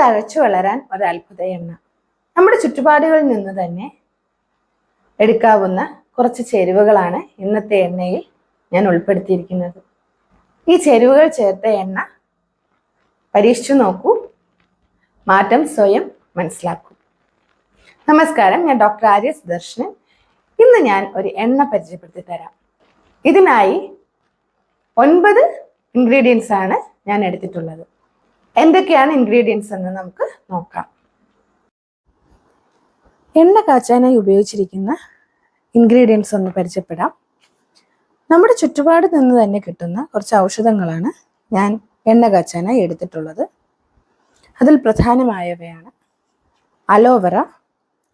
തഴച്ചു വളരാൻ ഒരു അത്ഭുത എണ്ണ നമ്മുടെ ചുറ്റുപാടുകളിൽ നിന്ന് തന്നെ എടുക്കാവുന്ന കുറച്ച് ചേരുവകളാണ് ഇന്നത്തെ എണ്ണയിൽ ഞാൻ ഉൾപ്പെടുത്തിയിരിക്കുന്നത്. ഈ ചേരുവകൾ ചേർത്ത എണ്ണ പരീക്ഷിച്ചു നോക്കൂ. മാറ്റം സ്വയം മനസ്സിലാക്കൂ. നമസ്കാരം. ഞാൻ ഡോക്ടർ ആര്യ സുദർശനൻ. ഇന്ന് ഞാൻ ഒരു എണ്ണ പരിചയപ്പെടുത്തി തരാം. ഇതിനായി ഒൻപത് ഇൻഗ്രീഡിയൻസ് ആണ് ഞാൻ എടുത്തിട്ടുള്ളത്. എന്തൊക്കെയാണ് ഇൻഗ്രീഡിയൻസ് എന്ന് നമുക്ക് നോക്കാം. എണ്ണ കാച്ചാനായി ഉപയോഗിച്ചിരിക്കുന്ന ഇൻഗ്രീഡിയൻസ് ഒന്ന് പരിചയപ്പെടാം. നമ്മുടെ ചുറ്റുപാട് നിന്ന് തന്നെ കിട്ടുന്ന കുറച്ച് ഔഷധങ്ങളാണ് ഞാൻ എണ്ണ കാച്ചാനായി എടുത്തിട്ടുള്ളത്. അതിൽ പ്രധാനമായവയാണ് അലോവറ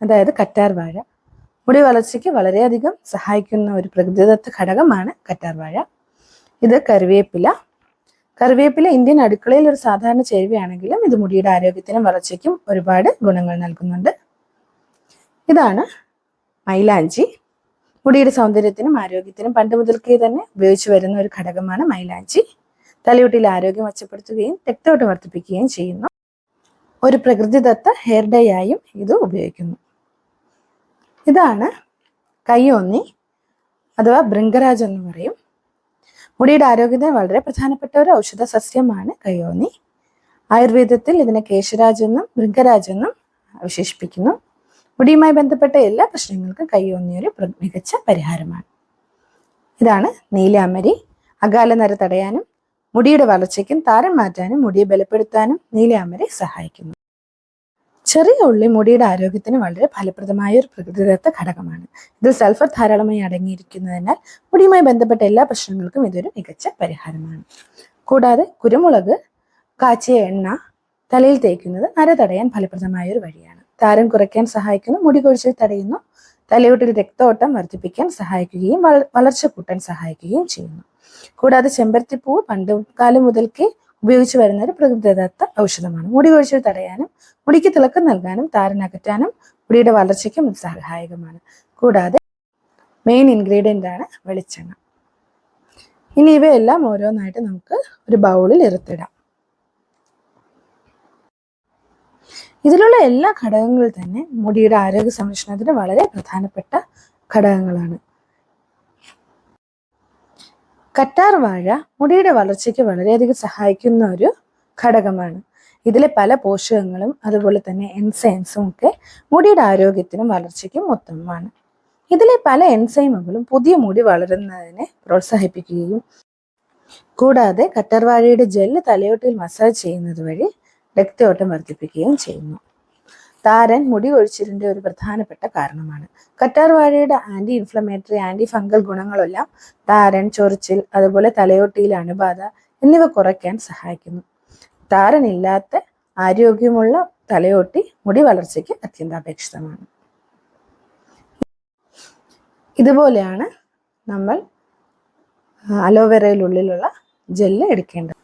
അതായത് കറ്റാർവാഴ. മുടി വളർച്ചയ്ക്ക് വളരെയധികം സഹായിക്കുന്ന ഒരു പ്രകൃതിദത്ത ഘടകമാണ് കറ്റാർവാഴ. ഇത് കറിവേപ്പില കറിവേപ്പില ഇന്ത്യൻ അടുക്കളയിൽ ഒരു സാധാരണ ചേരുവയാണെങ്കിലും ഇത് മുടിയുടെ ആരോഗ്യത്തിനും വളർച്ചയ്ക്കും ഒരുപാട് ഗുണങ്ങൾ നൽകുന്നുണ്ട്. ഇതാണ് മൈലാഞ്ചി. മുടിയുടെ സൗന്ദര്യത്തിനും ആരോഗ്യത്തിനും പണ്ട് മുതൽക്കേ തന്നെ ഉപയോഗിച്ചു വരുന്ന ഒരു ഘടകമാണ് മൈലാഞ്ചി. തലയോട്ടിയിലെ ആരോഗ്യം മെച്ചപ്പെടുത്തുകയും രക്തയോട്ടം വർദ്ധിപ്പിക്കുകയും ചെയ്യുന്നു. ഒരു പ്രകൃതിദത്ത ഹെയർ ഡൈ ആയും ഇത് ഉപയോഗിക്കുന്നു. ഇതാണ് കയ്യോന്നി അഥവാ ബൃങ്കരാജ് എന്ന് പറയും. മുടിയുടെ ആരോഗ്യത്തിന് വളരെ പ്രധാനപ്പെട്ട ഒരു ഔഷധ സസ്യമാണ് കയ്യോന്നി ആയുർവേദത്തിൽ ഇതിനെ കേശരാജെന്നും മൃഗരാജെന്നും വിശേഷിപ്പിക്കുന്നു മുടിയുമായി ബന്ധപ്പെട്ട എല്ലാ പ്രശ്നങ്ങൾക്കും കയ്യോന്നി ഒരു മികച്ച പരിഹാരമാണ്. ഇതാണ് നീലാമരി അകാല നര തടയാനും മുടിയുടെ വളർച്ചയ്ക്കും താരം മാറ്റാനും മുടിയെ ബലപ്പെടുത്താനും നീലാമരി സഹായിക്കുന്നു. ചെറിയ ഉള്ളി മുടിയുടെ ആരോഗ്യത്തിന് വളരെ ഫലപ്രദമായ ഒരു പ്രകൃതിദത്ത ഘടകമാണ്. ഇതിൽ സൾഫർ ധാരാളമായി അടങ്ങിയിരിക്കുന്നതിനാൽ മുടിയുമായി ബന്ധപ്പെട്ട എല്ലാ പ്രശ്നങ്ങൾക്കും ഇതൊരു മികച്ച പരിഹാരമാണ്. കൂടാതെ കുരുമുളക് കാച്ചിയ എണ്ണ തലയിൽ തേക്കുന്നത് നര തടയാൻ ഫലപ്രദമായ ഒരു വഴിയാണ്. താരം കുറയ്ക്കാൻ സഹായിക്കുന്നു മുടി കൊഴിച്ചിൽ തടയുന്നു തലയോട്ടിൽ രക്തോട്ടം വർദ്ധിപ്പിക്കാൻ സഹായിക്കുകയും വളർച്ച കൂട്ടാൻ സഹായിക്കുകയും ചെയ്യുന്നു. കൂടാതെ ചെമ്പരത്തിപ്പൂവ് പണ്ട് കാലം മുതൽക്കേ ഉപയോഗിച്ചു വരുന്ന ഒരു പ്രകൃതിദത്ത ഔഷധമാണ്. മുടി കൊഴിച്ചിൽ തടയാനും മുടിക്ക് തിളക്കം നൽകാനും താരനകറ്റാനും മുടിയുടെ വളർച്ചയ്ക്കും സഹായകമാണ്. കൂടാതെ മെയിൻ ഇൻഗ്രീഡിയന്റ് ആണ് വെളിച്ചെണ്ണ. ഇനി ഇവയെല്ലാം ഓരോന്നായിട്ട് നമുക്ക് ഒരു ബൗളിൽ ഇറുത്തിടാം ഇതിലുള്ള എല്ലാ ഘടകങ്ങളും തന്നെ മുടിയുടെ ആരോഗ്യ സംരക്ഷണത്തിന് വളരെ പ്രധാനപ്പെട്ട ഘടകങ്ങളാണ്. കറ്റാർ വാഴ മുടിയുടെ വളർച്ചയ്ക്ക് വളരെയധികം സഹായിക്കുന്ന ഒരു ഘടകമാണ്. ഇതിലെ പല പോഷകങ്ങളും അതുപോലെ തന്നെ എൻസൈംസും ഒക്കെ മുടിയുടെ ആരോഗ്യത്തിനും വളർച്ചയ്ക്കും ഉത്തമമാണ്. ഇതിലെ പല എൻസൈമുകളും പുതിയ മുടി വളരുന്നതിനെ പ്രോത്സാഹിപ്പിക്കുകയും കൂടാതെ കറ്റാർവാഴയുടെ ജെല്ല് തലയോട്ടിൽ മസാജ് ചെയ്യുന്നത് വഴി രക്തയോട്ടം വർദ്ധിപ്പിക്കുകയും ചെയ്യുന്നു. താരൻ മുടി കൊഴിച്ചിലിന്റെ ഒരു പ്രധാനപ്പെട്ട കാരണമാണ്. കറ്റാർവാഴയുടെ ആന്റി ഇൻഫ്ലമേറ്ററി ആന്റി ഫംഗൽ ഗുണങ്ങളെല്ലാം താരൻ ചൊറിച്ചിൽ അതുപോലെ തലയോട്ടിയിലെ അണുബാധ എന്നിവ കുറയ്ക്കാൻ സഹായിക്കുന്നു. താരനില്ലാത്ത ആരോഗ്യമുള്ള തലയോട്ടി മുടി വളർച്ചയ്ക്ക് അത്യന്താപേക്ഷിതമാണ്. ഇതുപോലെയാണ് നമ്മൾ അലോവേറയിലുള്ളിലുള്ള ജെല്ല് എടുക്കേണ്ടത്.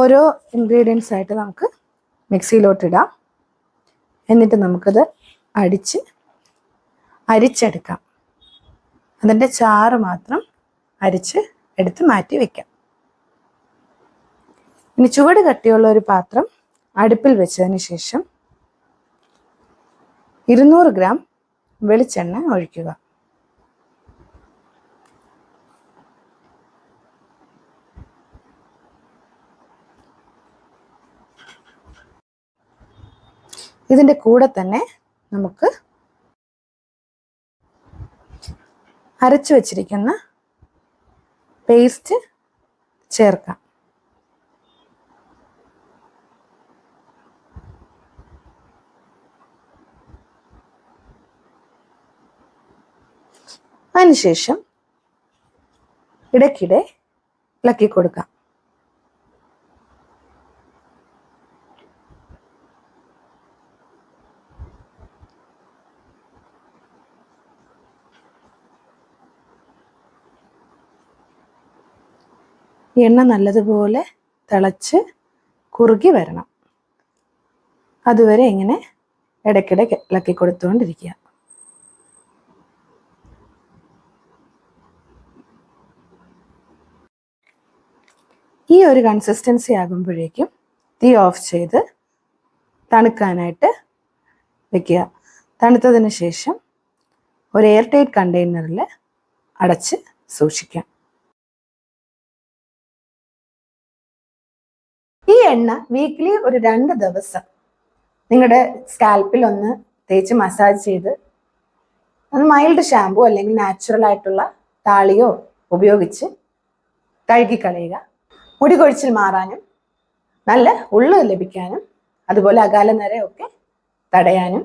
ഓരോ ഇൻഗ്രീഡിയൻസ് ആയിട്ട് നമുക്ക് മിക്സിയിലോട്ട് ഇടാം എന്നിട്ട് നമുക്കത് അടിച്ച് അരിച്ചെടുക്കാം. അതിന്റെ ചാറ് മാത്രം അരിച്ച് എടുത്ത് മാറ്റി വയ്ക്കാം ഇനി ചുവട് കട്ടിയുള്ള ഒരു പാത്രം അടുപ്പിൽ വെച്ചതിന് ശേഷം ഇരുന്നൂറ് ഗ്രാം വെളിച്ചെണ്ണ ഒഴിക്കുക. ഇതിന്റെ കൂടെ തന്നെ നമുക്ക് അരച്ചു വച്ചിരിക്കുന്ന പേസ്റ്റ് ചേർക്കാം. അതിനുശേഷം ഇടയ്ക്കിടെ ഇളക്കി കൊടുക്കാം. എണ്ണ നല്ലതുപോലെ തിളച്ച് കുറുകി വരണം. അതുവരെ ഇങ്ങനെ ഇടയ്ക്കിടെ ഇളക്കി കൊടുത്തുകൊണ്ടിരിക്കുക. ഈ ഒരു കൺസിസ്റ്റൻസി ആകുമ്പോഴേക്കും തീ ഓഫ് ചെയ്ത് തണുക്കാനായിട്ട് വെക്കുക. തണുത്തതിന് ശേഷം ഒരു എയർ ടൈറ്റ് കണ്ടെയ്നറിൽ അടച്ച് സൂക്ഷിക്കാം. എണ്ണ വീക്ക്ലി ഒരു രണ്ട് ദിവസം. നിങ്ങളുടെ സ്കാൽപ്പിൽ ഒന്ന് തേച്ച് മസാജ് ചെയ്ത് ഒന്ന് മൈൽഡ് ഷാമ്പു അല്ലെങ്കിൽ നാച്ചുറൽ ആയിട്ടുള്ള താളിയോ ഉപയോഗിച്ച് കഴുകിക്കളയുക മുടി കൊഴിച്ചിൽ മാറാനും നല്ല ഉള്ളു ലഭിക്കാനും അതുപോലെ അകാല നരയൊക്കെ തടയാനും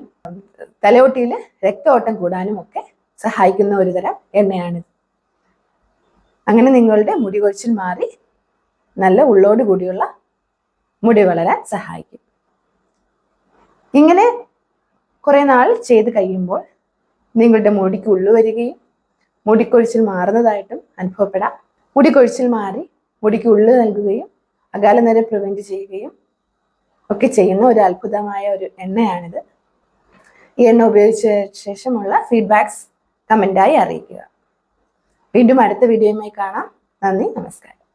തലയോട്ടിയിൽ രക്തയോട്ടം കൂടാനും ഒക്കെ സഹായിക്കുന്ന ഒരു തരം എണ്ണയാണ്. അങ്ങനെ നിങ്ങളുടെ മുടി കൊഴിച്ചിൽ മാറി നല്ല ഉള്ളോട് കൂടിയുള്ള മുടി വളരാൻ സഹായിക്കും. ഇങ്ങനെ കുറെ നാൾ ചെയ്ത് കഴിയുമ്പോൾ നിങ്ങളുടെ മുടിക്ക് ഉള്ളു വരികയും മുടിക്കൊഴിച്ചിൽ മാറുന്നതായിട്ടും അനുഭവപ്പെടാം. മുടിക്കൊഴിച്ചിൽ മാറി മുടിക്ക് ഉള്ളു നൽകുകയും നേരെ പ്രിവെന്റ് ചെയ്യുകയും ഒക്കെ ചെയ്യുന്ന ഒരു അത്ഭുതമായ ഒരു എണ്ണയാണിത്. ഈ എണ്ണ ഉപയോഗിച്ച ശേഷമുള്ള ഫീഡ്ബാക്സ് കമന്റായി അറിയിക്കുക. വീണ്ടും അടുത്ത വീഡിയോയുമായി കാണാം. നന്ദി നമസ്കാരം.